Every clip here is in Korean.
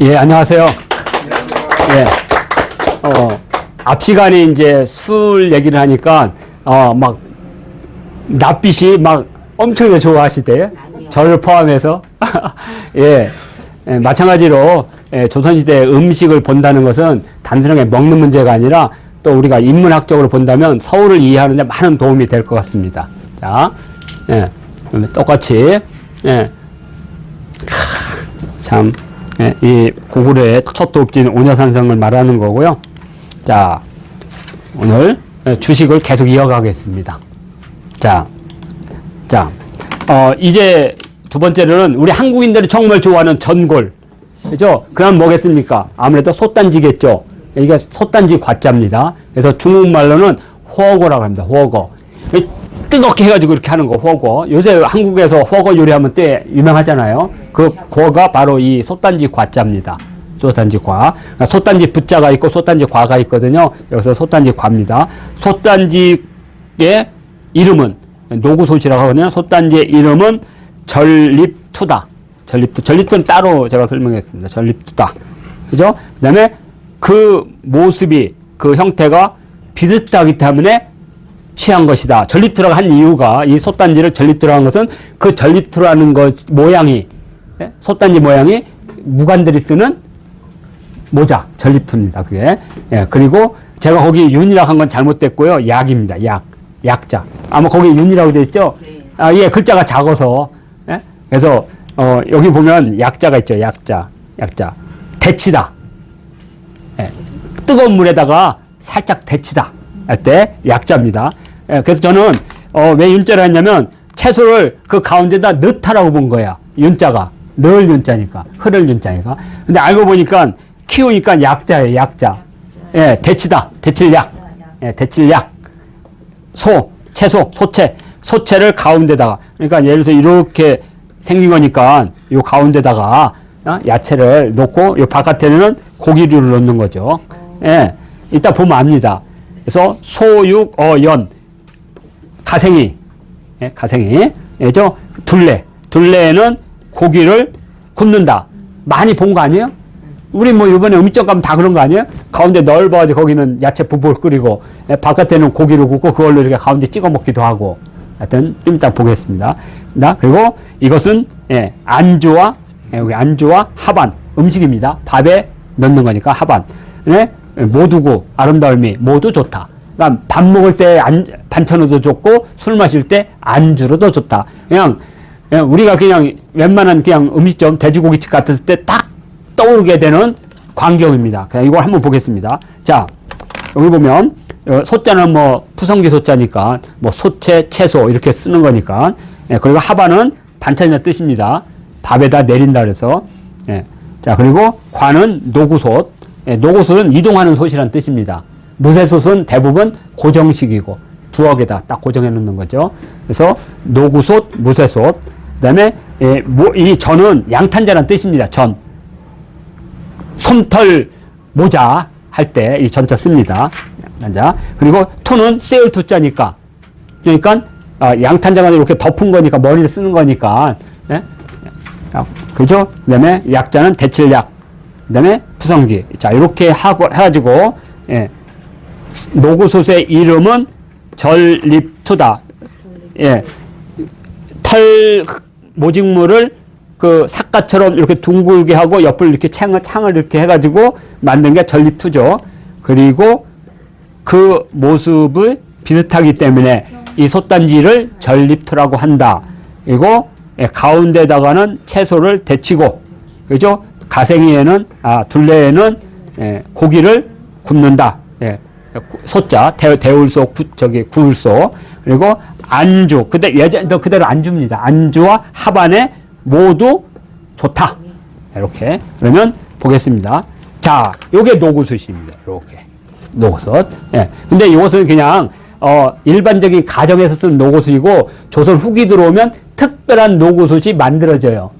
예, 안녕하세요. 예. 어, 앞 시간에 이제 술 얘기를 하니까, 어, 막, 낯빛이 막 엄청 좋아하시대요. 저를 포함해서. 예. 예, 마찬가지로, 예, 조선시대 음식을 본다는 것은 단순하게 먹는 문제가 아니라 또 우리가 인문학적으로 본다면 서울을 이해하는 데 많은 도움이 될 것 같습니다. 자, 예. 똑같이, 예. 참, 예, 이 고구려의 첫 도읍진 오녀산성을 말하는 거고요. 자, 오늘 예, 주식을 계속 이어가겠습니다. 자, 자, 어, 이제 두 번째로는 우리 한국인들이 정말 좋아하는 전골. 그죠? 그럼 뭐겠습니까? 아무래도 솥단지겠죠? 이게 솥단지 과자입니다. 그래서 중국말로는 호거라고 합니다. 호거. 이 뜨겁게 해가지고 이렇게 하는 거, 호거. 요새 한국에서 호거 요리하면 꽤 유명하잖아요. 그 거가 바로 이 솥단지 과자입니다. 솥단지 과. 그러니까 솥단지 부자가 있고 솥단지 과가 있거든요. 여기서 솥단지 과입니다. 솥단지의 이름은 노구솥이라고 하거든요. 솥단지의 이름은 전립투다. 전립투. 전립투는 따로 제가 설명했습니다. 전립투다. 그죠? 그 다음에 그 모습이, 그 형태가 비슷하기 때문에 취한 것이다. 전립투라고 한 이유가 이 솥단지를 전립투라고 한 것은 그 전립투라는 것 모양이 예? 솥단지 모양이 무관들이 쓰는 모자 전립투입니다. 그게 예, 그리고 제가 거기 윤이라고 한 건 잘못됐고요. 약입니다. 약 약자 아마 거기 윤이라고 돼 있죠. 아, 예, 글자가 작아서 예? 그래서 어, 여기 보면 약자가 있죠. 약자 약자 데치다 예, 뜨거운 물에다가 살짝 데치다 할때 약자입니다. 예, 그래서 저는 어, 왜 윤자를 했냐면 채소를 그 가운데다 넣다라고 본 거야. 윤자가 넣을 윤자니까 흐를 윤자니까. 근데 알고 보니까 키우니까 약자예요. 약자. 예, 데치다. 데칠 약. 예, 데칠 약. 소, 채소, 소채. 소채를 가운데다가. 그러니까 예를 들어서 이렇게 생긴 거니까 요 가운데다가 어? 야채를 놓고 요 바깥에는 고기류를 넣는 거죠. 예. 이따 보면 압니다. 그래서 소육, 어연, 가생이, 예, 가생이, 예죠? 둘레. 둘레는 고기를 굽는다. 많이 본 거 아니에요? 우리 뭐 이번에 음식점 가면 다 그런 거 아니에요? 가운데 넓어가지고 거기는 야채 부풀 끓이고, 예, 바깥에는 고기를 굽고 그걸로 이렇게 가운데 찍어 먹기도 하고. 하여튼 좀 이따 보겠습니다. 나 그리고 이것은 예, 안주와 예, 여기 안주와 하반 음식입니다. 밥에 넣는 거니까 하반. 예, 모두고 아름다움이 모두 좋다. 그러니까 밥 먹을 때 안, 반찬으로도 좋고 술 마실 때 안주로도 좋다. 그냥, 그냥 우리가 그냥 웬만한 그냥 음식점 돼지고기집 같았을 때 딱 떠오르게 되는 광경입니다. 그냥 이걸 한번 보겠습니다. 자, 여기 보면 어, 소자는 뭐 푸성기 소자니까 뭐 소채, 채소 이렇게 쓰는 거니까 예, 그리고 하반은 반찬이라는 뜻입니다. 밥에다 내린다 그래서 예. 자 그리고 관은 노구솥 예, 노구솥은 이동하는 솥이라는 뜻입니다. 무쇠솥은 대부분 고정식이고 부엌에다 딱 고정해 놓는 거죠. 그래서 노구솥, 무쇠솥 그다음에 예, 뭐, 이 전은 양탄자라는 뜻입니다. 전 솜털 모자 할 때 이 전자 씁니다. 양탄자. 그리고 투는 세울 투자니까. 그러니까 아, 양탄자가 이렇게 덮은 거니까 머리를 쓰는 거니까. 예? 아, 그죠? 그다음에 약자는 대칠약. 그다음에 푸성기. 자 이렇게 하고 해가지고 예. 노구솥의 이름은 전립투다. 예. 털 모직물을 그 삭가처럼 이렇게 둥글게 하고 옆을 이렇게 창을, 창을 이렇게 해가지고 만든 게 전립투죠. 그리고 그 모습을 비슷하기 때문에 이 솥단지를 전립투라고 한다. 그리고 예, 가운데다가는 채소를 데치고, 그죠? 가생이에는, 아, 둘레에는 예, 고기를 굽는다. 예, 소자, 대, 대울소, 구, 저기, 구울소. 그리고 안주. 그대, 예전도 그대로 안주입니다. 안주와 합안에 모두 좋다. 이렇게. 그러면 보겠습니다. 자, 요게 노구솥입니다. 이렇게. 노구솥. 예. 근데 이것은 그냥, 어, 일반적인 가정에서 쓰는 노구솥이고, 조선 후기 들어오면 특별한 노구솥이 만들어져요.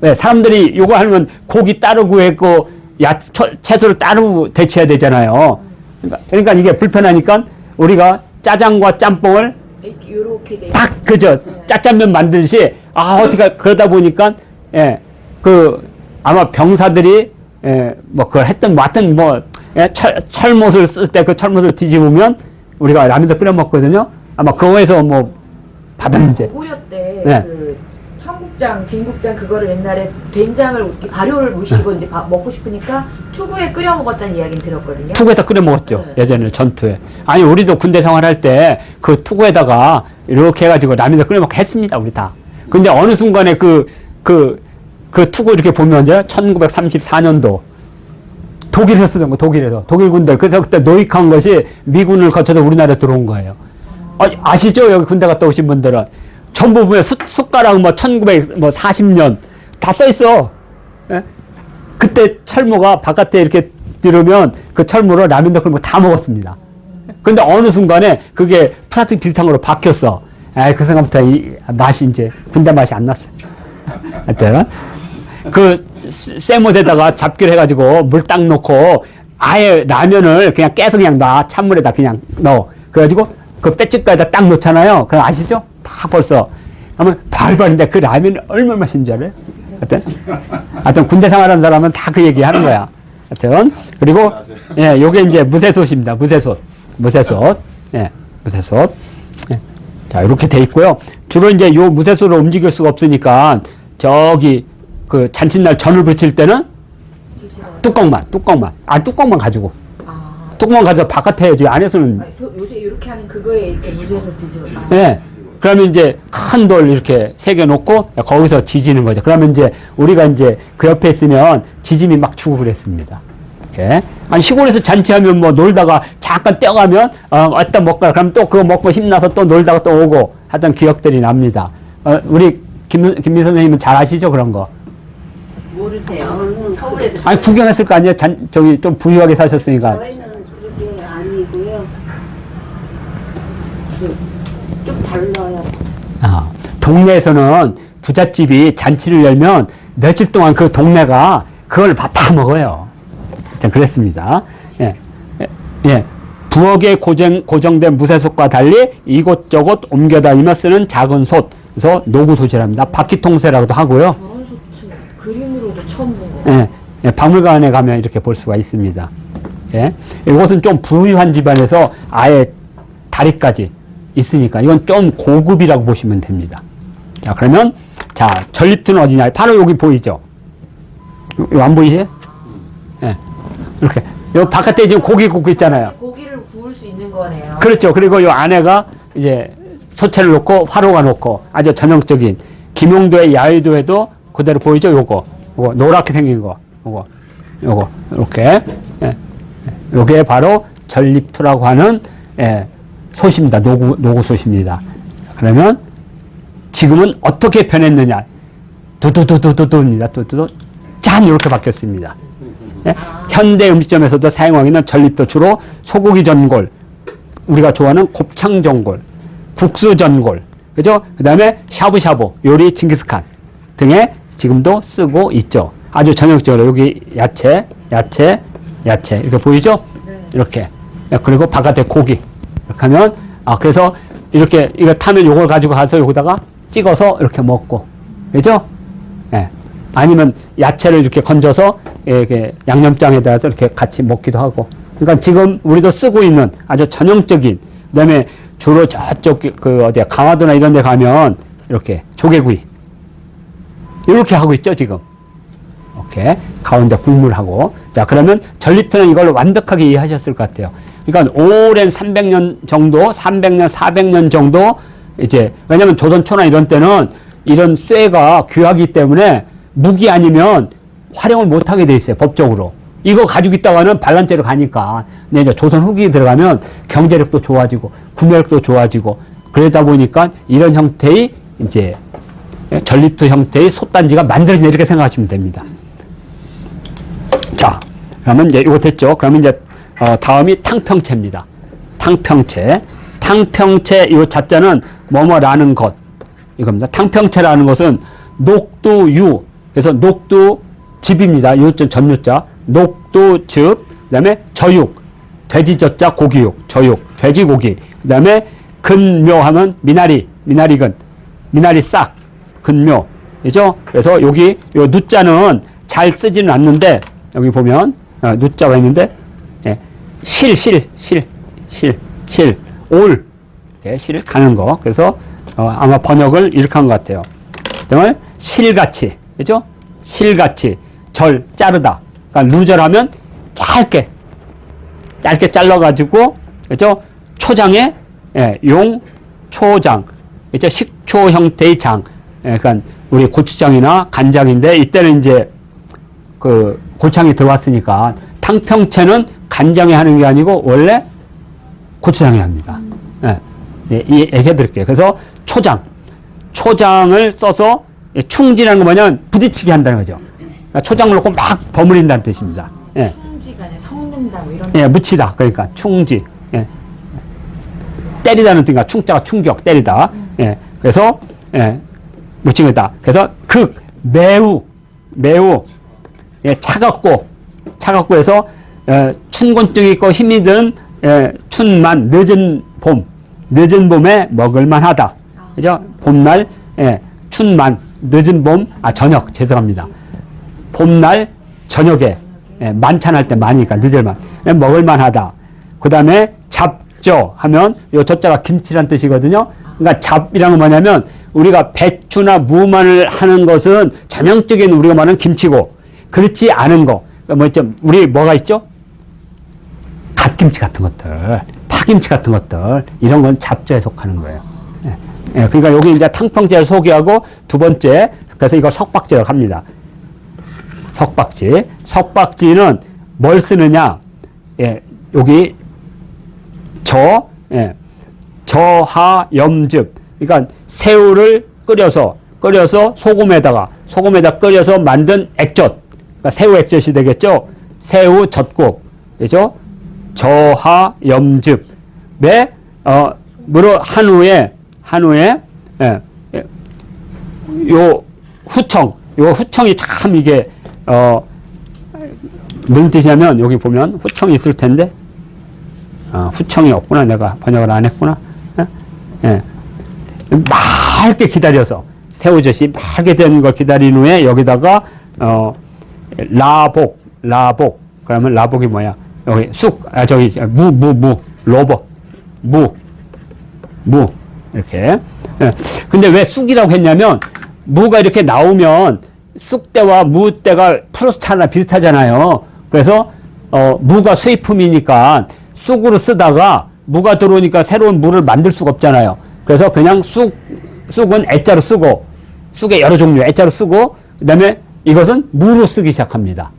왜? 사람들이 요거 하면 고기 따로 구했고, 야, 처- 채소를 따로 데쳐야 되잖아요. 그러니까, 그러니까 이게 불편하니까 우리가 짜장과 짬뽕을 이렇게. 딱 그죠 짜장면 만들듯이 아 어떻게 그러다 보니까 예 그 아마 병사들이 예, 뭐 그걸 했던 뭐 하여튼 뭐 예, 철, 철못을 쓸 때 그 철못을 뒤집으면 우리가 라면도 끓여 먹거든요. 아마 그거에서 뭐 받은 이제 고구려 때 네. 그 청국장, 진국장 그거를 옛날에 된장을 발효를 못 시키고 이제 밥 먹고 싶으니까 투구에 끓여 먹었다는 이야기는 들었거든요. 투구에다 끓여 먹었죠. 네. 예전에 전투에. 아니 우리도 군대 생활할 때 그 투구에다가 이렇게 해가지고 라면도 끓여 먹고 했습니다. 우리 다. 근데 어느 순간에 그 그 그 투구 이렇게 보면 이제 1934년도 독일에서 쓰던 거 독일에서 독일 군대 그래서 그때 노익한 것이 미군을 거쳐서 우리나라에 들어온 거예요. 아, 아시죠? 여기 군대 갔다 오신 분들은 전부 보면 숟, 숟가락 뭐 1940년 다 써 있어. 예? 그때 철모가 바깥에 이렇게 들으면 그 철모로 라면도 끓고 다 먹었습니다. 근데 어느 순간에 그게 플라스틱 거로 바뀌었어. 아, 그 생각부터 이 맛이 이제 군대 맛이 안 났어요. 하여튼 그 쇠못에다가 잡기를 해가지고 물 딱 넣고 아예 라면을 그냥 깨서 그냥 놔 찬물에다 그냥 넣어. 그래가지고 그 빼집가에다 딱 넣잖아요. 그럼 아시죠? 다 벌써. 그러면 발발인데 그 라면이 얼마나 맛있는 줄 알아요? 하여튼 하여튼 군대 생활하는 사람은 다 그 얘기 하는 거야. 하여튼 그리고 예, 요게 이제 무쇠솥입니다. 무쇠솥. 무쇠솥. 예, 무쇠솥. 예. 자, 이렇게 돼 있고요. 주로 이제 요 무쇠솥을 움직일 수가 없으니까 저기 그 잔칫날 전을 붙일 때는 뚜껑만, 뚜껑만. 아, 뚜껑만 가지고. 아, 뚜껑만 가지고 바깥에 해야지. 안에서는 아니, 저 요새 이렇게 하는 그거에 이렇게 무쇠에서 뒤집어. 아, 예. 그러면 이제 큰 돌 이렇게 새겨 놓고 거기서 지지는 거죠. 그러면 이제 우리가 이제 그 옆에 있으면 지짐이 막 주고 그랬습니다. 이렇게. 아니 시골에서 잔치하면 뭐 놀다가 잠깐 떼어가면 어, 어떤 먹거나 그럼 또 그거 먹고 힘나서 또 놀다가 또 오고 하던 기억들이 납니다. 어, 우리 김, 김미 선생님은 잘 아시죠 그런 거? 모르세요. 서울에서 아니 구경했을 거 아니에요? 잔, 저기 좀 부유하게 사셨으니까. 저희는 그렇게 아니고요. 그, 좀 달라요. 아, 동네에서는 부잣집이 잔치를 열면 며칠 동안 그 동네가 그걸 다 먹어요. 자, 그랬습니다. 예, 예, 예. 부엌에 고정, 고정된 무쇠솥과 달리 이곳저곳 옮겨다니며 쓰는 작은 솥. 그래서 노구솥이랍니다. 바퀴통쇠라고도 하고요. 저런 그림으로도 처음 본 거. 예, 예, 박물관에 가면 이렇게 볼 수가 있습니다. 예. 이것은 좀 부유한 집안에서 아예 다리까지 있으니까 이건 좀 고급이라고 보시면 됩니다. 자, 그러면 자, 전립트는 어디냐? 바로 여기 보이죠? 요- 요안 보이세요? 예. 이렇게. 요 바깥에 지금 고기 굽고 있잖아요. 고기를 구울 수 있는 거네요. 그렇죠. 그리고 요 안에가 이제 소체를 놓고 화로가 놓고 아주 전형적인 김용도의 야외도에도 그대로 보이죠. 요거, 요거 노랗게 생긴 거, 요거, 요거 이렇게, 예. 요게 바로 전립투라고 하는 예, 솥입니다. 노구 노구 솥입니다. 그러면 지금은 어떻게 변했느냐? 두두두두두두입니다. 두두두 짠 이렇게 바뀌었습니다. 예? 현대 음식점에서도 사용하고 있는 전립도 주로 소고기 전골, 우리가 좋아하는 곱창 전골, 국수 전골, 그죠? 그 다음에 샤브샤브, 요리 징기스칸 등에 지금도 쓰고 있죠. 아주 전형적으로 여기 야채, 야채, 야채 이렇게 보이죠? 이렇게. 예, 그리고 바깥에 고기. 이렇게 하면 아 그래서 이렇게 이거 타면 요걸 가지고 가서 여기다가 찍어서 이렇게 먹고, 그죠? 예. 아니면 야채를 이렇게 건져서 이렇게 양념장에다 가 이렇게 같이 먹기도 하고. 그러니까 지금 우리도 쓰고 있는 아주 전형적인 그다음에 주로 저쪽 그 어디야 강화도나 이런 데 가면 이렇게 조개구이 이렇게 하고 있죠, 지금. 이렇게 가운데 국물하고. 자, 그러면 전립선은 이걸 완벽하게 이해하셨을 것 같아요. 그러니까 오랜 300년 정도, 300년, 400년 정도 이제 왜냐면 조선 초나 이런 때는 이런 쇠가 귀하기 때문에 무기 아니면 활용을 못 하게 돼 있어요, 법적으로. 이거 가지고 있다가는 반란죄로 가니까. 이제 조선 후기 들어가면 경제력도 좋아지고 구매력도 좋아지고 그러다 보니까 이런 형태의 이제 전립토 형태의 솥단지가 만들어진다 이렇게 생각하시면 됩니다. 자, 그러면 이제 이거 됐죠? 그러면 이제 어, 다음이 탕평채입니다. 탕평채. 탕평채 이 자자는 뭐뭐라는 것. 이겁니다. 탕평채라는 것은 녹두유. 그래서 녹두 즙입니다. 요자 전유자. 녹두즙. 그다음에 저육. 돼지젖자 고기육. 저육. 돼지고기. 그다음에 근묘하면 미나리. 미나리근. 미나리 싹. 근묘. 그죠? 그래서 여기 요 누자는 잘 쓰지는 않는데 여기 보면 어, 누자가 있는데 예, 실, 실, 실, 실, 실, 올 실 가는 거. 그래서 어, 아마 번역을 이렇게 한 것 같아요. 등을 실같이, 그죠? 실같이 절 자르다. 그러니까 누절하면 짧게, 짧게 잘라가지고, 그죠? 초장에 예, 용, 초장, 이제 식초 형태의 장. 예, 그러니까 우리 고추장이나 간장인데 이때는 이제 그 고창이 들어왔으니까 탕평채는 간장에 하는 게 아니고 원래 고추장에 합니다. 예, 예, 이 얘기해 드릴게요. 그래서 초장, 초장을 써서 예, 충진하는 거 뭐냐면 부딪히게 한다는 거죠. 그러니까 초장을 넣고 막 버무린다는 뜻입니다. 예, 충지가 아니라 섞는다 뭐 이런. 예, 묻히다. 그러니까 충지. 예. 때리다는 뜻인가 충자가 충격, 때리다. 예, 그래서 예, 묻힌 거다. 그래서 극, 매우, 매우 예, 차갑고 차갑고 해서 예, 춘곤증이 있고 힘이 든 예, 춘만 늦은 봄, 늦은 봄에 먹을만하다. 그죠? 봄날 예, 춘만 늦은 봄, 아 저녁 죄송합니다. 봄날 저녁에 예, 만찬할 때 많으니까 늦을만 예, 먹을만하다. 그 다음에 잡저 하면 요 저자가 김치란 뜻이거든요. 그러니까 잡이라는 건 뭐냐면 우리가 배추나 무만을 하는 것은 전형적인 우리가 말하는 김치고 그렇지 않은 거. 그러니까 뭐? 우리 뭐가 있죠? 갓김치 같은 것들, 파김치 같은 것들 이런 건 잡저에 속하는 거예요. 예. 예, 그러니까 여기 이제 탕평제를 소개하고 두 번째 그래서 이걸 석박지라고 합니다. 석박지. 석박지는 뭘 쓰느냐? 예, 여기 저, 예, 저하 염즙. 그러니까 새우를 끓여서 끓여서 소금에다가 소금에다 끓여서 만든 액젓. 그러니까 새우 액젓이 되겠죠. 새우 젓국. 그죠? 저하염즙에 어 물어 한 후에 한 후에 예, 예, 요 후청 요 후청이 참 이게 어 무슨 뜻이냐면 여기 보면 후청이 있을 텐데. 아, 후청이 없구나. 내가 번역을 안 했구나. 예? 예. 맑게 기다려서 새우젓이 맑게 되는 걸 기다린 후에 여기다가 어 라복 라복. 그러면 라복이 뭐야 여기 쑥 아 저기 무 무 무 로버 무 무 이렇게 예. 근데 왜 쑥이라고 했냐면 무가 이렇게 나오면 쑥대와 무대가 프로스타나 비슷하잖아요. 그래서 어, 무가 수입품이니까 쑥으로 쓰다가 무가 들어오니까 새로운 무를 만들 수가 없잖아요. 그래서 그냥 쑥 쑥은 애자로 쓰고 쑥의 여러 종류 애자로 쓰고 그 다음에 이것은 무로 쓰기 시작합니다.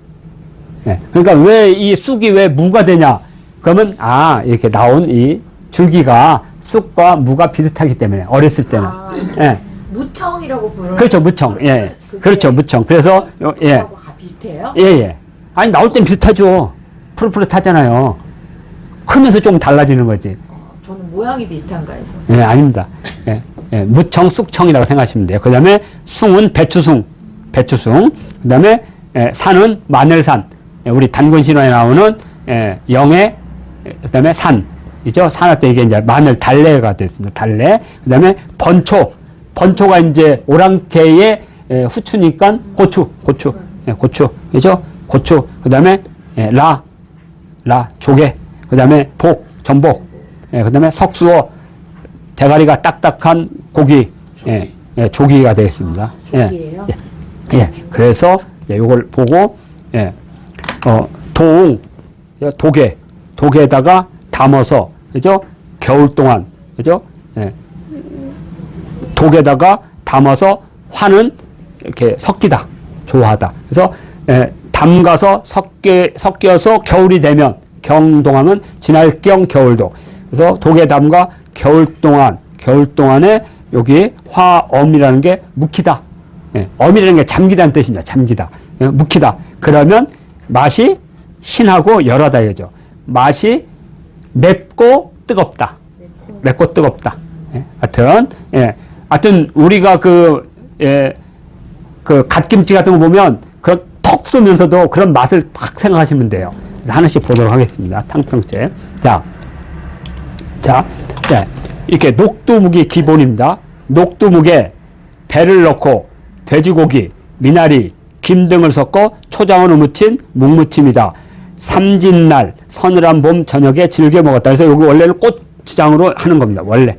예. 그러니까 왜 이 쑥이 왜 무가 되냐? 그러면 아 이렇게 나온 이 줄기가 쑥과 무가 비슷하기 때문에 어렸을 때는 아, 예. 무청이라고 부르는. 그렇죠 무청 예 그게 그렇죠 무청 그래서 요- 예 비슷해요? 예, 예. 아니, 나올 땐 비슷하죠. 푸릇푸릇하잖아요. 크면서 조금 달라지는 거지. 저는 모양이 비슷한가요? 예, 아닙니다. 예, 예, 무청, 쑥청이라고 생각하시면 돼요. 그 다음에 숭은 배추숭, 배추숭. 그 다음에 예, 산은 마늘산. 예, 우리 단군 신화에 나오는 예, 영의, 그 다음에 산. 이죠? 산할 때 이게 이제 마늘 달래가 됐습니다. 달래. 그 다음에 번초. 번초가 이제 오랑캐의 예, 후추니까 고추, 고추, 예, 고추. 그죠? 고추. 그 다음에 예, 라, 라, 조개. 그 다음에 복, 전복. 예, 그 다음에 석수어. 대가리가 딱딱한 고기, 예, 예, 조기가 되겠습니다. 예, 조기예요? 예, 예, 그래서 예, 요걸 보고 예, 어, 동, 예, 도개, 도개에다가 담아서 그죠? 겨울 동안 그죠? 예, 독에다가 담아서 화는 이렇게 섞이다, 좋아하다. 그래서 예, 담가서 섞여, 섞여서 겨울이 되면 경동하면 지날 경 겨울도 그래서 독에 담가 겨울 동안 겨울 동안에 여기 화엄이라는 게 묵히다. 예, 엄이라는 게 잠기다는 뜻입니다. 잠기다. 예, 묵히다. 그러면 맛이 신하고 열하다 이거죠. 맛이 맵고 뜨겁다. 맵고 뜨겁다. 예, 하여튼, 예, 하여튼 우리가 그, 예, 그 갓김치 같은 거 보면 그턱 쏘면서도 그런 맛을 탁 생각하시면 돼요. 하나씩 보도록 하겠습니다. 탕평채. 자, 자, 네. 이렇게 녹두묵이 기본입니다. 녹두묵에 배를 넣고 돼지고기, 미나리, 김 등을 섞어 초장으로 무친 묵무침이다. 삼진날 서늘한 봄 저녁에 즐겨 먹었다. 그래서 여기 원래는 고추장으로 하는 겁니다. 원래.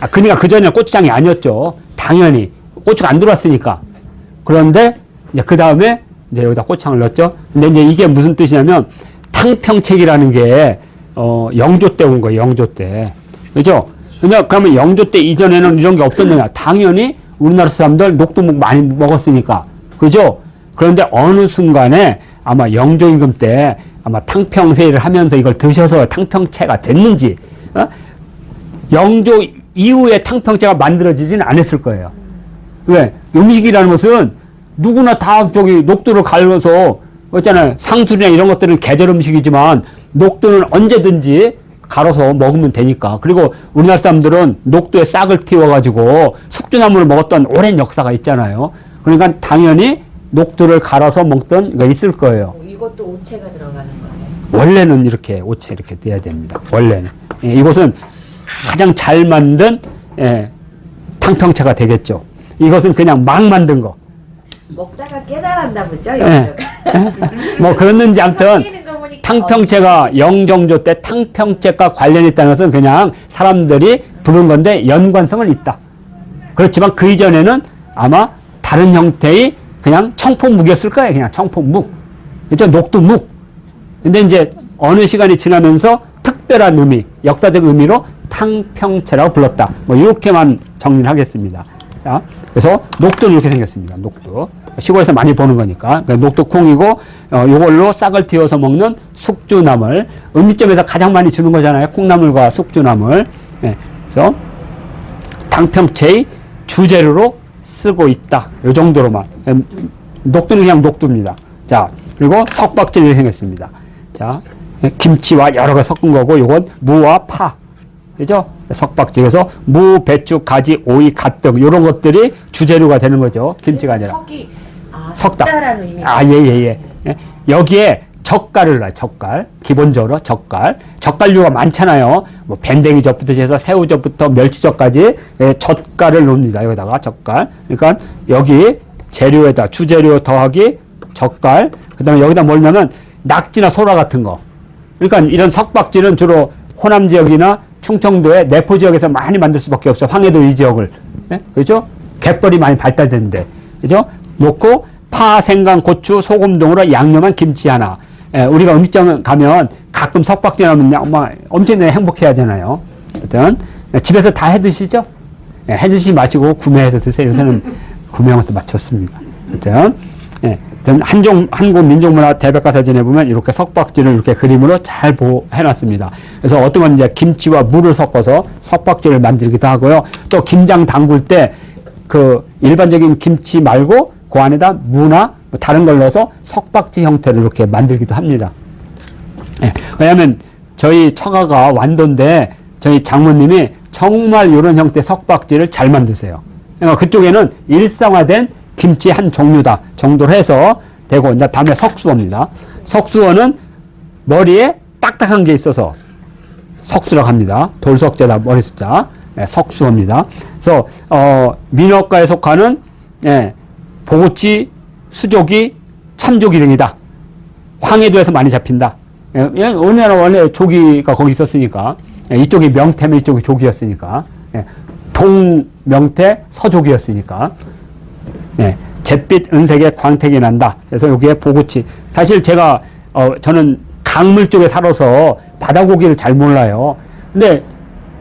아, 그러니까 그 전에 고추장이 아니었죠. 당연히 고추가 안 들어왔으니까. 그런데 이제 그 다음에 이제 여기다 고추장을 넣었죠. 근데 이제 이게 무슨 뜻이냐면 탕평책이라는 게 어, 영조 때 온 거예요. 영조 때. 그죠? 근데 그러면 영조 때 이전에는 이런 게 없었느냐? 당연히 우리나라 사람들 녹두묵 많이 먹었으니까. 그죠? 그런데 어느 순간에 아마 영조 임금 때 아마 탕평회의를 하면서 이걸 드셔서 탕평채가 됐는지, 어? 영조 이후에 탕평채가 만들어지지는 않았을 거예요. 왜? 음식이라는 것은 누구나 다 저기 녹두를 갈아서 있잖아요. 상술이나 이런 것들은 계절 음식이지만 녹두는 언제든지 갈아서 먹으면 되니까. 그리고 우리나라 사람들은 녹두에 싹을 틔워가지고 숙주나물을 먹었던 오랜 역사가 있잖아요. 그러니까 당연히 녹두를 갈아서 먹던 거 있을 거예요. 어, 이것도 오체가 들어가는 거예요. 원래는 이렇게 오체 이렇게 돼야 됩니다. 원래는 예, 이것은 가장 잘 만든 예, 탕평채가 되겠죠. 이것은 그냥 막 만든 거. 먹다가 깨달았나 보죠, 예. 영조가. 뭐 그랬는지 아무튼 탕평채가 영정조 때 탕평채과 관련이 있다는 것은 그냥 사람들이 부른 건데 연관성은 있다. 그렇지만 그 이전에는 아마 다른 형태의 그냥 청포묵이었을 거예요. 그냥 청포묵. 그죠? 녹두묵. 근데 이제 어느 시간이 지나면서 특별한 의미, 역사적 의미로 탕평채라고 불렀다. 뭐 이렇게만 정리를 하겠습니다. 자, 그래서 녹두는 이렇게 생겼습니다. 녹두. 시골에서 많이 보는 거니까. 그러니까 녹두콩이고 어, 요걸로 싹을 틔워서 먹는 숙주나물. 음식점에서 가장 많이 주는 거잖아요. 콩나물과 숙주나물. 예, 그래서 당평채의 주재료로 쓰고 있다. 요 정도로만. 음, 녹두는 그냥 녹두입니다. 자, 그리고 석박질이 생겼습니다. 자, 예, 김치와 여러 가지 섞은 거고, 요건 무와 파. 그죠? 석박지에서 무, 배추, 가지, 오이, 갓등 요런 것들이 주재료가 되는 거죠. 김치가 아니라. 석이 아, 석다. 아, 예, 예, 예. 예. 여기에 젓갈을 넣어요, 젓갈. 기본적으로 젓갈. 젓갈류가 많잖아요. 뭐, 밴댕이 젓부터 해서 새우젓부터 멸치젓까지 예, 젓갈을 넣습니다. 여기다가 젓갈. 그러니까 여기 재료에다 주재료 더하기 젓갈. 그 다음에 여기다 뭘 넣으면 낙지나 소라 같은 거. 그러니까 이런 석박지는 주로 호남 지역이나 충청도의 내포 지역에서 많이 만들 수밖에 없어. 황해도 이 지역을. 예? 그죠? 갯벌이 많이 발달됐는데. 그죠? 놓고 파, 생강, 고추, 소금 등으로 양념한 김치 하나. 예, 우리가 음식점 가면 가끔 석박지 나오면 엄마 엄청나게 행복해 하잖아요. 하여튼 예, 집에서 다 해 드시죠? 예, 해 드시지 마시고 구매해서 드세요. 요새는 구매한 것도 맞췄습니다. 하여튼 예, 한종 한국 민족문화 대백과사전에 보면 이렇게 석박지를 이렇게 그림으로 잘 보, 해놨습니다. 그래서 어떤 건 이제 김치와 물을 섞어서 석박지를 만들기도 하고요. 또 김장 담글 때 그 일반적인 김치 말고 그 안에다 무나 뭐 다른 걸 넣어서 석박지 형태를 이렇게 만들기도 합니다. 예, 왜냐하면 저희 처가가 완도인데 저희 장모님이 정말 이런 형태 석박지를 잘 만드세요. 그러니까 그쪽에는 일상화된 김치 한 종류다 정도로 해서 되고 이제 다음에 석수어입니다. 석수어는 머리에 딱딱한 게 있어서 석수라고 합니다. 돌석재다 머리 숫자 예, 석수어입니다. 그래서 어, 민어과에 속하는 예, 보고치, 수조기, 참조기 등이다. 황해도에서 많이 잡힌다. 예, 우리나라 원래 조기가 거기 있었으니까 예, 이쪽이 명태면 이쪽이 조기였으니까 예, 동명태 서조기였으니까 예, 잿빛 은색의 광택이 난다. 그래서 여기에 보고치. 사실 제가 어, 저는 강물 쪽에 살아서 바다고기를 잘 몰라요. 근데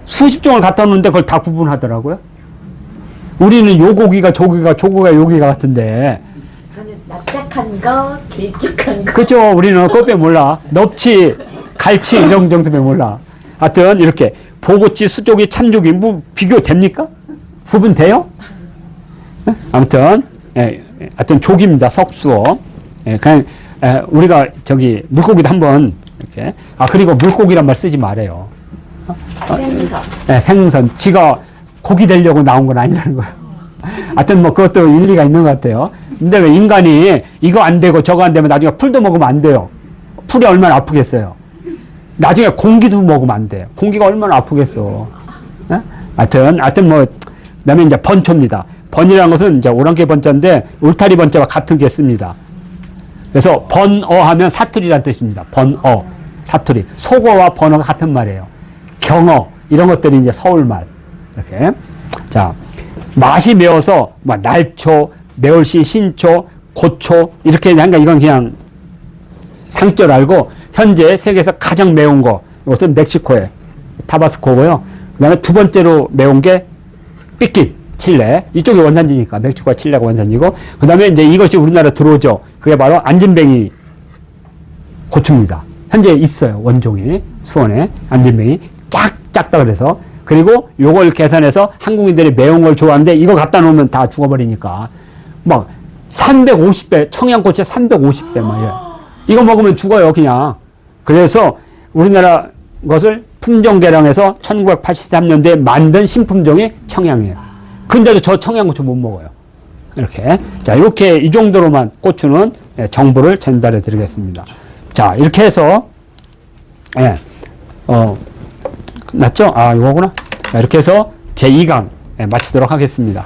수십 종을 갖다 놓는데 그걸 다 구분하더라고요. 우리는 요 고기가 조기가 조기가 여기가 같은데 납작한 거, 길쭉한 거. 그죠? 우리는 그것빼 몰라. 넙치, 갈치 이런 정도면 몰라. 하여튼 이렇게 보고치, 수조기, 참조기 뭐 비교됩니까? 구분돼요? 예? 아무튼 예, 예, 하여튼 조기입니다. 석수어. 예, 그냥 예, 우리가 저기 물고기도 한번 이렇게 아 그리고 물고기란 말 쓰지 말아요. 생선. 예, 생선. 지가 고기 되려고 나온 건 아니라는 거예요. 하여튼 뭐 그것도 일리가 있는 것 같아요. 근데 왜 인간이 이거 안 되고 저거 안 되면 나중에 풀도 먹으면 안 돼요. 풀이 얼마나 아프겠어요. 나중에 공기도 먹으면 안 돼요. 공기가 얼마나 아프겠어. 예? 하여튼, 하여튼 뭐, 그 다음에 이제 번초입니다. 번이라는 것은 이제 오랑캐 번자인데 울타리 번자와 같은 게 씁니다. 그래서 번어 하면 사투리란 뜻입니다. 번어, 사투리. 속어와 번어가 같은 말이에요. 경어, 이런 것들이 이제 서울말. 이렇게. 자, 맛이 매워서 뭐 날초, 매울시, 신초, 고초, 이렇게 하니까 이건 그냥 상절 알고, 현재 세계에서 가장 매운 거, 이것은 멕시코의 타바스코고요. 그 다음에 두 번째로 매운 게 삐끼, 칠레. 이쪽이 원산지니까, 멕시코와 칠레가 원산지고, 그 다음에 이제 이것이 우리나라 들어오죠. 그게 바로 안진뱅이 고추입니다. 현재 있어요. 원종이. 수원에. 안진뱅이. 짝, 작다 그래서. 그리고 요걸 계산해서 한국인들이 매운 걸 좋아하는데 이거 갖다 놓으면 다 죽어버리니까. 막 350배, 청양고추 350배 막 이래. 이거 먹으면 죽어요, 그냥. 그래서 우리나라 것을 품종 개량해서 1983년도에 만든 신품종이 청양이에요. 근데도 저 청양고추 못 먹어요. 이렇게. 자, 이렇게 이 정도로만 고추는 예, 정보를 전달해 드리겠습니다. 자, 이렇게 해서, 예, 어, 끝났죠? 아, 이거구나. 자, 이렇게 해서 제2강 예, 마치도록 하겠습니다.